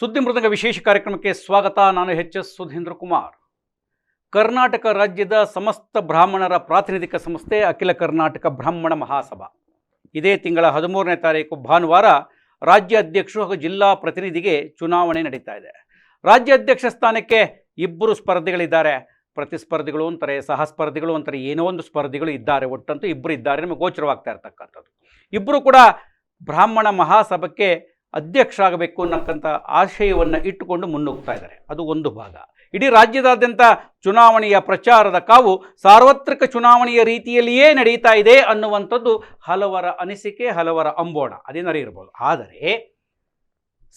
ಸುದ್ದಿ ಮೃದಂಗ ವಿಶೇಷ ಕಾರ್ಯಕ್ರಮಕ್ಕೆ ಸ್ವಾಗತ. ನಾನು ಎಚ್ ಎಸ್ ಸುಧೀಂದ್ರ ಕುಮಾರ್. ಕರ್ನಾಟಕ ರಾಜ್ಯದ ಸಮಸ್ತ ಬ್ರಾಹ್ಮಣರ ಪ್ರಾತಿನಿಧಿಕ ಸಂಸ್ಥೆ ಅಖಿಲ ಕರ್ನಾಟಕ ಬ್ರಾಹ್ಮಣ ಮಹಾಸಭಾ. ಇದೇ ತಿಂಗಳ ಹದಿಮೂರನೇ ತಾರೀಕು ಭಾನುವಾರ ರಾಜ್ಯ ಅಧ್ಯಕ್ಷರು ಹಾಗೂ ಜಿಲ್ಲಾ ಪ್ರತಿನಿಧಿಗೆ ಚುನಾವಣೆ ನಡೀತಾ ಇದೆ. ರಾಜ್ಯ ಅಧ್ಯಕ್ಷ ಸ್ಥಾನಕ್ಕೆ ಇಬ್ಬರು ಸ್ಪರ್ಧಿಗಳಿದ್ದಾರೆ. ಪ್ರತಿಸ್ಪರ್ಧಿಗಳು ಅಂತಾರೆ ಸಹ ಸ್ಪರ್ಧಿಗಳು ಅಂತಾರೆ, ಏನೋ ಒಂದು ಸ್ಪರ್ಧಿಗಳು ಇದ್ದಾರೆ. ಒಟ್ಟಂತೂ ಇಬ್ಬರು ಇದ್ದಾರೆ. ನಮಗೆ ಗೋಚರವಾಗ್ತಾ ಇರ್ತಕ್ಕಂಥದ್ದು. ಇಬ್ಬರು ಕೂಡ ಬ್ರಾಹ್ಮಣ ಮಹಾಸಭಕ್ಕೆ ಅಧ್ಯಕ್ಷರಾಗಬೇಕು ಅನ್ನಕ್ಕಂಥ ಆಶಯವನ್ನು ಇಟ್ಟುಕೊಂಡು ಮುನ್ನುಗ್ತಾ ಇದ್ದಾರೆ. ಅದು ಒಂದು ಭಾಗ. ಇಡೀ ರಾಜ್ಯದಾದ್ಯಂತ ಚುನಾವಣೆಯ ಪ್ರಚಾರದ ಕಾವು ಸಾರ್ವತ್ರಿಕ ಚುನಾವಣೆಯ ರೀತಿಯಲ್ಲಿಯೇ ನಡೀತಾ ಇದೆ ಅನ್ನುವಂಥದ್ದು ಹಲವರ ಅನಿಸಿಕೆ, ಹಲವರ ಅಂಬೋಣ. ಅದೇನರಿ ಇರ್ಬೋದು. ಆದರೆ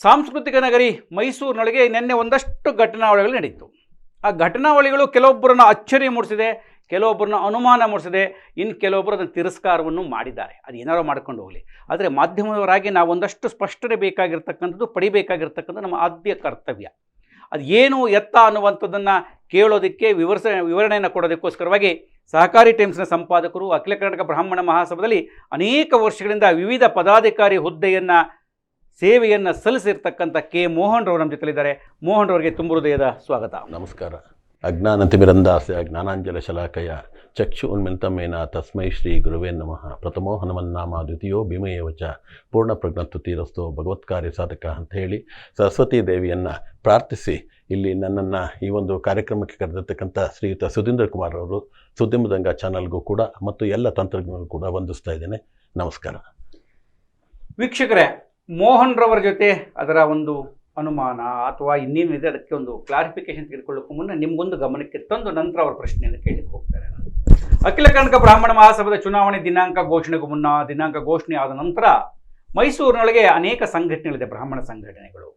ಸಾಂಸ್ಕೃತಿಕ ನಗರಿ ಮೈಸೂರಿನೊಳಗೆ ನಿನ್ನೆ ಒಂದಷ್ಟು ಘಟನಾವಳಿಗಳು ನಡೀತು. ಆ ಘಟನಾವಳಿಗಳು ಕೆಲವೊಬ್ಬರನ್ನ ಅಚ್ಚರಿ ಮೂಡಿಸಿದೆ ಕೆಲವೊಬ್ಬರನ್ನ ಅನುಮಾನ ಮೂಡಿಸದೆ ಇನ್ನು ಕೆಲವೊಬ್ಬರು ಅದನ್ನು ತಿರಸ್ಕಾರವನ್ನು ಮಾಡಿದ್ದಾರೆ. ಅದು ಏನಾರೋ ಮಾಡ್ಕೊಂಡು ಹೋಗಲಿ. ಆದರೆ ಮಾಧ್ಯಮದವರಾಗಿ ನಾವು ಒಂದಷ್ಟು ಸ್ಪಷ್ಟನೆ ಬೇಕಾಗಿರ್ತಕ್ಕಂಥದ್ದು ಪಡಿಬೇಕಾಗಿರ್ತಕ್ಕಂಥ ನಮ್ಮ ಆದ್ಯ ಕರ್ತವ್ಯ. ಅದು ಏನು ಎತ್ತ ಅನ್ನುವಂಥದ್ದನ್ನು ಕೇಳೋದಕ್ಕೆ ವಿವರಿಸ, ವಿವರಣೆಯನ್ನು ಕೊಡೋದಕ್ಕೋಸ್ಕರವಾಗಿ ಸಹಕಾರಿ ಟೈಮ್ಸ್ನ ಸಂಪಾದಕರು, ಅಖಿಲ ಕರ್ನಾಟಕ ಬ್ರಾಹ್ಮಣ ಮಹಾಸಭದಲ್ಲಿ ಅನೇಕ ವರ್ಷಗಳಿಂದ ವಿವಿಧ ಪದಾಧಿಕಾರಿ ಹುದ್ದೆಯನ್ನು, ಸೇವೆಯನ್ನು ಸಲ್ಲಿಸಿರ್ತಕ್ಕಂಥ ಕೆ ಮೋಹನ್ ರವರು ನಮ್ಮ ಜೊತೆಲಿದ್ದಾರೆ. ಮೋಹನ್ ರವರಿಗೆ ತುಂಬ ಹೃದಯದ ಸ್ವಾಗತ. ನಮಸ್ಕಾರ. ಅಜ್ಞಾನತಿಮಿರಂದಾಸ್ಯ ಜ್ಞಾನಾಂಜಲ ಶಲಾಕಯ ಚಕ್ಷು ಉನ್ಮಿಂತಮೇನ ತಸ್ಮೈ ಶ್ರೀ ಗುರುವೇ ನಮಃ. ಪ್ರಥಮೋ ಹನುಮನ್ನಾಮ ದ್ವಿತೀಯೋ ಭೀಮಯೇವ ಚ ಪೂರ್ಣ ಭಗವತ್ ಭಗವತ್ಕಾರ್ಯ ಸಾಧಕ ಅಂತ ಹೇಳಿ ಸರಸ್ವತಿ ದೇವಿಯನ್ನು ಪ್ರಾರ್ಥಿಸಿ. ಇಲ್ಲಿ ನನ್ನನ್ನು ಈ ಒಂದು ಕಾರ್ಯಕ್ರಮಕ್ಕೆ ಕರೆದಿರ್ತಕ್ಕಂಥ ಶ್ರೀಯುತ ಸುಧೀಂದ್ರ ಕುಮಾರ್ ಅವರು ಸುದ್ದಿಮದಂಗ ಚಾನಲ್ಗೂ ಕೂಡ ಮತ್ತು ಎಲ್ಲ ತಂತ್ರಜ್ಞರಿಗೂ ಕೂಡ ವಂದಿಸ್ತಾ ಇದ್ದೇನೆ. ನಮಸ್ಕಾರ. ವೀಕ್ಷಕರೇ, ಮೋಹನ್ ರವರ ಜೊತೆ ಅದರ ಒಂದು ಅನುಮಾನ ಅಥವಾ ಇನ್ನೇನಿದೆ ಅದಕ್ಕೆ ಒಂದು ಕ್ಲಾರಿಫಿಕೇಶನ್ ತೆಗೆದುಕೊಳ್ಳೋಕ್ಕೂ ಮುನ್ನ ನಿಮಗೊಂದು ಗಮನಕ್ಕೆ ತಂದು ನಂತರ ಅವರ ಪ್ರಶ್ನೆಯನ್ನು ಕೇಳಲಿಕ್ಕೆ ಹೋಗ್ತಾರೆ. ಅಖಿಲ ಕರ್ನಾಟಕ ಬ್ರಾಹ್ಮಣ ಮಹಾಸಭಾದ ಚುನಾವಣೆ ದಿನಾಂಕ ಘೋಷಣೆಗೂ ಮುನ್ನ, ದಿನಾಂಕ ಘೋಷಣೆ ಆದ ನಂತರ ಮೈಸೂರಿನೊಳಗೆ ಅನೇಕ ಸಂಘಟನೆಗಳಿದೆ, ಬ್ರಾಹ್ಮಣ ಸಂಘಟನೆಗಳು.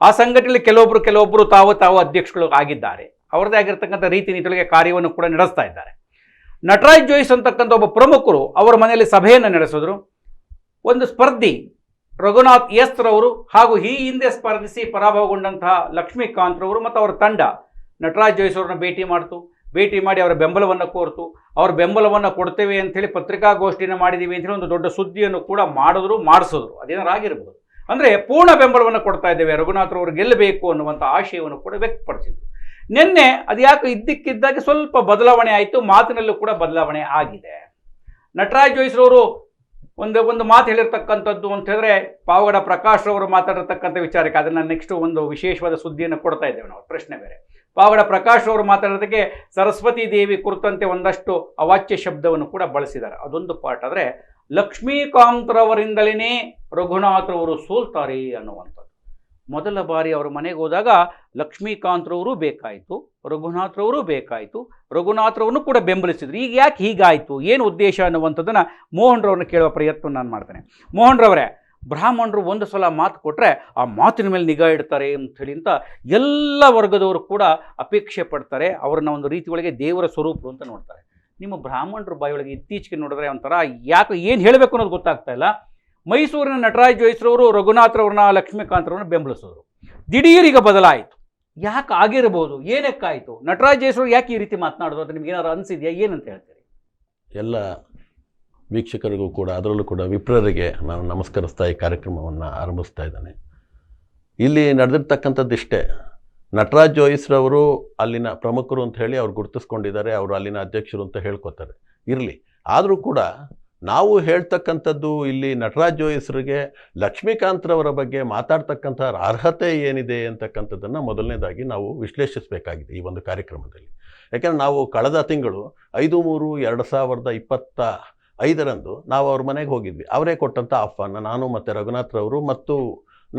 ಆ ಸಂಘಟನೆಯಲ್ಲಿ ಕೆಲವೊಬ್ಬರು ಕೆಲವೊಬ್ಬರು ತಾವು ತಾವು ಅಧ್ಯಕ್ಷಗಳು ಆಗಿದ್ದಾರೆ. ಅವರದೇ ಆಗಿರ್ತಕ್ಕಂಥ ರೀತಿ ನೀತಿಯೊಳಗೆ ಕಾರ್ಯವನ್ನು ಕೂಡ ನಡೆಸ್ತಾ ಇದ್ದಾರೆ. ನಟರಾಜ್ ಜೋಯಿಸ್ ಅಂತಕ್ಕಂಥ ಒಬ್ಬ ಪ್ರಮುಖರು ಅವರ ಮನೆಯಲ್ಲಿ ಸಭೆಯನ್ನು ನಡೆಸಿದ್ರು. ಒಂದು ಸ್ಪರ್ಧಿ ರಘುನಾಥ್ ಎಸ್ ರವರು ಹಾಗೂ ಈ ಹಿಂದೆ ಸ್ಪರ್ಧಿಸಿ ಪರಾಭವಗೊಂಡಂತಹ ಲಕ್ಷ್ಮೀಕಾಂತ್ ರವರು ಮತ್ತು ಅವರ ತಂಡ ನಟರಾಜ್ ಜೋಯಿಸ್ ಅವರನ್ನ ಭೇಟಿ ಮಾಡ್ತು. ಭೇಟಿ ಮಾಡಿ ಅವರ ಬೆಂಬಲವನ್ನು ಕೋರ್ತು. ಅವರ ಬೆಂಬಲವನ್ನು ಕೊಡ್ತೇವೆ ಅಂಥೇಳಿ ಪತ್ರಿಕಾಗೋಷ್ಠಿಯನ್ನು ಮಾಡಿದ್ದೀವಿ ಅಂತೇಳಿ ಒಂದು ದೊಡ್ಡ ಸುದ್ದಿಯನ್ನು ಕೂಡ ಮಾಡಿದ್ರು, ಮಾಡಿಸಿದ್ರು. ಅದೇನಾರು ಆಗಿರ್ಬೋದು. ಅಂದರೆ ಪೂರ್ಣ ಬೆಂಬಲವನ್ನು ಕೊಡ್ತಾ ಇದ್ದೇವೆ. ರಘುನಾಥ್ ರವರು ಗೆಲ್ಲಬೇಕು ಅನ್ನುವಂಥ ಆಶಯವನ್ನು ಕೂಡ ವ್ಯಕ್ತಪಡಿಸಿದ್ರು. ನಿನ್ನೆ ಅದು ಯಾಕೆ ಇದ್ದಕ್ಕಿದ್ದಾಗೆ ಸ್ವಲ್ಪ ಬದಲಾವಣೆ ಆಯಿತು. ಮಾತಿನಲ್ಲೂ ಕೂಡ ಬದಲಾವಣೆ ಆಗಿದೆ. ನಟರಾಜ್ ಜೋಯಿಸ್ರವರು ಒಂದು ಒಂದು ಮಾತು ಹೇಳಿರ್ತಕ್ಕಂಥದ್ದು ಅಂತ ಹೇಳಿದ್ರೆ ಪಾವಗಡ ಪ್ರಕಾಶ್ ಅವರು ಮಾತಾಡಿರ್ತಕ್ಕಂಥ ವಿಚಾರಕ್ಕೆ ಅದನ್ನು ನೆಕ್ಸ್ಟ್ ಒಂದು ವಿಶೇಷವಾದ ಸುದ್ದಿಯನ್ನು ಕೊಡ್ತಾ ಇದ್ದೇವೆ ನಾವು. ಪ್ರಶ್ನೆ ಬೇರೆ. ಪಾವಗಡ ಪ್ರಕಾಶ್ ಅವರು ಮಾತಾಡೋದಕ್ಕೆ ಸರಸ್ವತಿ ದೇವಿ ಕುರಿತಂತೆ ಒಂದಷ್ಟು ಅವಾಚ್ಯ ಶಬ್ದವನ್ನು ಕೂಡ ಬಳಸಿದ್ದಾರೆ. ಅದೊಂದು ಪಾರ್ಟ್ ಆದರೆ ಲಕ್ಷ್ಮೀಕಾಂತ್ರವರಿಂದಲೇ ರಘುನಾಥ್ರವರು ಸೋಲ್ತಾರೆ ಅನ್ನುವಂಥದ್ದು. ಮೊದಲ ಬಾರಿ ಅವರ ಮನೆಗೆ ಹೋದಾಗ ಲಕ್ಷ್ಮೀಕಾಂತ್ರವರು ಬೇಕಾಯಿತು, ರಘುನಾಥ್ರವರು ಬೇಕಾಯಿತು ರಘುನಾಥ್ರವ್ರನ್ನು ಕೂಡ ಬೆಂಬಲಿಸಿದ್ರು. ಈಗ ಯಾಕೆ ಹೀಗಾಯಿತು? ಏನು ಉದ್ದೇಶ ಅನ್ನುವಂಥದ್ದನ್ನು ಮೋಹನ್ ರವ್ರನ್ನ ಕೇಳುವ ಪ್ರಯತ್ನ ನಾನು ಮಾಡ್ತೇನೆ. ಮೋಹನ್ ರವರೇ ಬ್ರಾಹ್ಮಣರು ಒಂದು ಸಲ ಮಾತು ಕೊಟ್ಟರೆ ಆ ಮಾತಿನ ಮೇಲೆ ನಿಗಾ ಇಡ್ತಾರೆ ಅಂಥೇಳಿ ಅಂತ ಎಲ್ಲ ವರ್ಗದವರು ಕೂಡ ಅಪೇಕ್ಷೆ ಪಡ್ತಾರೆ. ಅವ್ರನ್ನ ಒಂದು ರೀತಿ ಒಳಗೆ ದೇವರ ಸ್ವರೂಪರು ಅಂತ ನೋಡ್ತಾರೆ. ನಿಮ್ಮ ಬ್ರಾಹ್ಮಣರು ಬಾಯಿಯೊಳಗೆ ಇತ್ತೀಚೆಗೆ ನೋಡಿದ್ರೆ ಒಂಥರ ಯಾಕೆ ಏನು ಹೇಳಬೇಕು ಅನ್ನೋದು ಗೊತ್ತಾಗ್ತಾ ಇಲ್ಲ. ಮೈಸೂರಿನ ನಟರಾಜ್ ಜೋಯಿಸ್ರವರು ರಘುನಾಥ್ರವ್ರನ್ನ ಲಕ್ಷ್ಮೀಕಾಂತ್ರವ್ರನ್ನ ದಿಢೀರ್ ಈಗ ಬದಲಾಯಿತು. ಯಾಕೆ ಆಗಿರಬಹುದು ಏನಕ್ಕಾಯಿತು? ನಟರಾಜ್ ಜೋಯಿಸ್ರವ್ರು ಯಾಕೆ ಈ ರೀತಿ ಮಾತನಾಡೋದು ಅಂತ ನಿಮ್ಗೆ ಏನಾದ್ರು ಅನಿಸಿದೆಯಾ? ಏನಂತ ಹೇಳ್ತೀರಿ? ಎಲ್ಲ ವೀಕ್ಷಕರಿಗೂ ಕೂಡ, ಅದರಲ್ಲೂ ಕೂಡ ವಿಪ್ರರಿಗೆ ನಾನು ನಮಸ್ಕರಿಸ್ತಾ ಈ ಕಾರ್ಯಕ್ರಮವನ್ನು ಆರಂಭಿಸ್ತಾ ಇದ್ದೇನೆ. ಇಲ್ಲಿ ನಡೆದಿರ್ತಕ್ಕಂಥದ್ದಿಷ್ಟೇ ನಟರಾಜ್ ಜೋಯಿಸ್ರವರು ಅಲ್ಲಿನ ಪ್ರಮುಖರು ಅಂತ ಹೇಳಿ ಅವ್ರು ಗುರುತಿಸ್ಕೊಂಡಿದ್ದಾರೆ. ಅವರು ಅಲ್ಲಿನ ಅಧ್ಯಕ್ಷರು ಅಂತ ಹೇಳ್ಕೊತಾರೆ. ಇರಲಿ. ಆದರೂ ಕೂಡ ನಾವು ಹೇಳ್ತಕ್ಕಂಥದ್ದು ಇಲ್ಲಿ ನಟರಾಜ್ ಜೋಯಿಸ್ರಿಗೆ ಲಕ್ಷ್ಮೀಕಾಂತ್ರವರ ಬಗ್ಗೆ ಮಾತಾಡ್ತಕ್ಕಂಥ ಅರ್ಹತೆ ಏನಿದೆ ಅಂತಕ್ಕಂಥದ್ದನ್ನು ಮೊದಲನೇದಾಗಿ ನಾವು ವಿಶ್ಲೇಷಿಸಬೇಕಾಗಿದೆ ಈ ಒಂದು ಕಾರ್ಯಕ್ರಮದಲ್ಲಿ. ಯಾಕೆಂದರೆ ನಾವು ಕಳೆದ ತಿಂಗಳು ಐದು ಮೂರು ಎರಡು ಸಾವಿರದ ಇಪ್ಪತ್ತ ಐದರಂದು ನಾವು ಅವ್ರ ಮನೆಗೆ ಹೋಗಿದ್ವಿ. ಅವರೇ ಕೊಟ್ಟಂಥ ಆಹ್ವಾನ, ನಾನು ಮತ್ತು ರಘುನಾಥ್ರವರು ಮತ್ತು